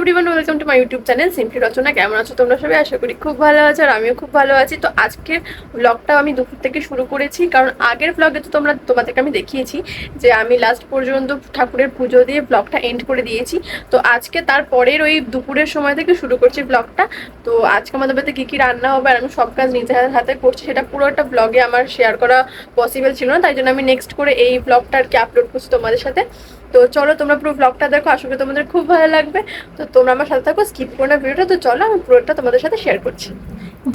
Everyone welcome to my YouTube channel simply Rachana কেমন আছো তোমরা সবাই? আশা করি খুব ভালো আছো আর আমিও খুব ভালো আছি। তো আজকের ব্লগটা আমি দুপুর থেকে শুরু করেছি। কারণ আগের ব্লগে তো তোমরা, তোমাদেরকে আমি দেখিয়েছি যে আমি লাস্ট পর্যন্ত ঠাকুরের পুজো দিয়ে ব্লগটা এন্ড করে দিয়েছি। তো আজকে তারপরের ওই দুপুরের সময় থেকে শুরু করছি ব্লগটা তো আজকে আমাদের বাড়িতে কী কী রান্না হবে আর আমি সব কাজ নিজের হাতে করছি। সেটা পুরো একটা ব্লগে আমার শেয়ার করা পসিবল ছিল না। তাই জন্য আমি নেক্সট করে এই ব্লগটা আর কি আপলোড করছি তোমাদের সাথে। তো চলো তোমরা পুরো ব্লগটা দেখো। আশা করি তোমাদের খুব ভালো লাগবে। তো তোমরা আমার সাথে থাকো স্কিপ করো না ভিডিওটা তো চলো আমি পুরোটা তোমাদের সাথে শেয়ার করছি।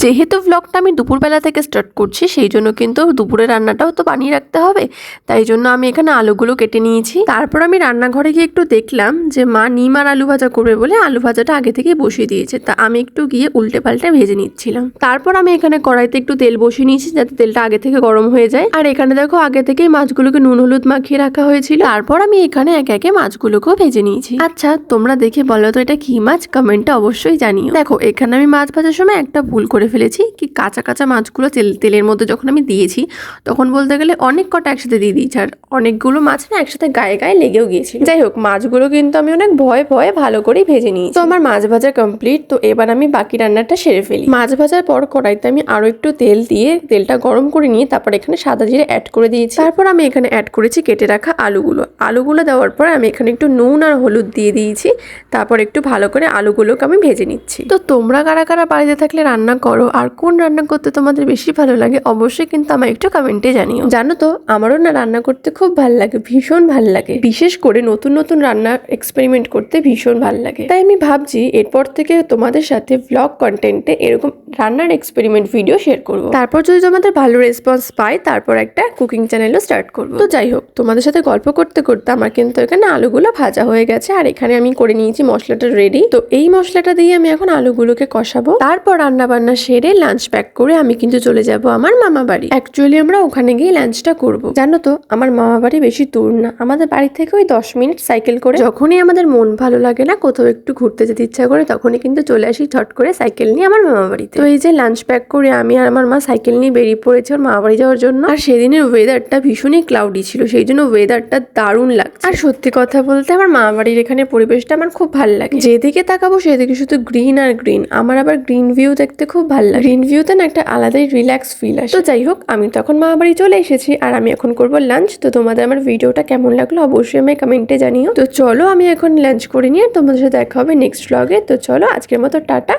যেহেতু ভ্লগটা আমি দুপুরবেলা থেকে স্টার্ট করছি, সেই জন্য কিন্তু দুপুরে রান্নাটাও তো বানিয়ে রাখতে হবে। তাই জন্য আমি এখানে আলুগুলো কেটে নিয়েছি। তারপর আমি রান্নাঘরে গিয়ে একটু দেখলাম যে মা নিম আর আলু ভাজা করবে বলে আলু ভাজাটা আগে থেকে বসিয়ে দিয়েছে। তা আমি একটু গিয়ে উল্টে পাল্টে ভেজে নিচ্ছিলাম। তারপর আমি এখানে কড়াইতে একটু তেল বসিয়ে নিয়েছি যাতে তেলটা আগে থেকে গরম হয়ে যায়। আর এখানে দেখো, আগে থেকেই মাছগুলোকে নুন, হলুদ মাখিয়ে রাখা হয়েছিল। তারপর আমি এখানে এক একে মাছগুলোকেও ভেজে নিয়েছি। আচ্ছা তোমরা দেখে বলো তো এটা কি মাছ? কমেন্টে অবশ্যই জানিও। দেখো, এখানে আমি মাছ ভাজার সময় একটা ভুল করে ফেলেছি কি কাঁচা কাঁচা মাছগুলো তেল, তেলের মধ্যে যখন আমি দিয়েছি, তখন বলতে গেলে অনেক কটা একসাথে দিয়ে দিয়েছি। আর অনেকগুলো মাছ না একসাথে গায়ে গায়ে লেগেও গিয়েছিল। যাই হোক, মাছগুলো কিন্তু আমি অনেক ভয়ে ভয়ে ভালো করেই ভেজে নিই তো আমার মাছ ভাজা কমপ্লিট তো এবার আমি বাকি রান্নাটা সেরে ফেলি। মাছ ভাজার পর কড়াইতে আমি আরও একটু তেল দিয়ে তেলটা গরম করে নিয়ে তারপর এখানে সাদা জিরে অ্যাড করে দিয়েছি। তারপর আমি এখানে অ্যাড করেছি কেটে রাখা আলুগুলো। আলুগুলো দেওয়ার পর আমি এখানে একটু নুন আর হলুদ দিয়ে দিয়েছি। তারপর একটু ভালো করে আলুগুলোকে আমি ভেজে নিচ্ছি। তো তোমরা কারা কারা বাড়িতে থাকলে রান্না করো আর কোন রান্না করতে তোমাদের বেশি ভালো লাগে অবশ্যই কিন্তু আমার একটু কমেন্টে জানিও। জানো তো আমারও না রান্না করতে খুব ভালো লাগে ভীষণ ভালো লাগে। বিশেষ করে নতুন নতুন রান্না এক্সপেরিমেন্ট করতে ভীষণ ভালো লাগে। তাই আমি ভাবছি এরপর থেকে তোমাদের সাথে ব্লগ কন্টেন্টে এরকম রান্নার এক্সপেরিমেন্ট ভিডিও শেয়ার করব। তারপর যদি তোমাদের ভালো রেসপন্স পাই তারপর একটা কুকিং চ্যানেলও স্টার্ট করব। তো যাই হোক তোমাদের সাথে গল্প করতে করতে আমার কিন্তু এখানে আলুগুলো ভাজা হয়ে গেছে। আর এখানে আমি করে নিয়েছি মশলাটা রেডি তো এই মশলাটা দিয়ে আমি এখন আলুগুলোকে কষাবো। তারপর রান্না বান্না সেরে লাঞ্চ প্যাক করে আমি কিন্তু চলে যাব আমার মামা বাড়ি। অ্যাকচুয়ালি আমরা ওখানে গিয়ে লাঞ্চটা করব। জানো তো, আমার মামা বাড়ি বেশি দূর না। আমাদের বাড়ি থেকে ওই দশ মিনিট সাইকেল করে। যখনই আমাদের মন ভালো লাগে না, কোথাও একটু ঘুরতে যেতে ইচ্ছা করে, তখনই কিন্তু চলে আসি ঝট করে সাইকেল নিয়ে আমার মামা বাড়িতে। তো এই যে লাঞ্চ প্যাক করে আমি আর আমার মা সাইকেল নিয়ে বেরিয়ে পড়েছি ওর মামা বাড়ি যাওয়ার জন্য। আর সেদিনের ওয়েদারটা ভীষণই ক্লাউডি ছিল। সেই জন্য ওয়েদারটা দারুণ লাগছে। আর সত্যি কথা বলতে আমার মামা বাড়ির এখানে পরিবেশটা আমার খুব ভালো লাগে। যেদিকে তাকাবো সেদিকে শুধু গ্রিন আর গ্রিন আমার আবার গ্রিন ভিউ দেখতে খুব ভালো লাগে গ্রিন ভিউতে না একটা আলাদাই রিল্যাক্স ফিল আসে। তো যাই হোক, আমি তখন মা বাড়ি চলে এসেছি আর আমি এখন করব লাঞ্চ তো তোমাদের আমার ভিডিওটা কেমন লাগল অবশ্যই আমি কমেন্টে জানিও। তো চলো আমি এখন লাঞ্চ করে নিয়ে তোমাদের সাথে দেখা হবে নেক্সট ব্লগে তো চলো আজকের মতো টাটা।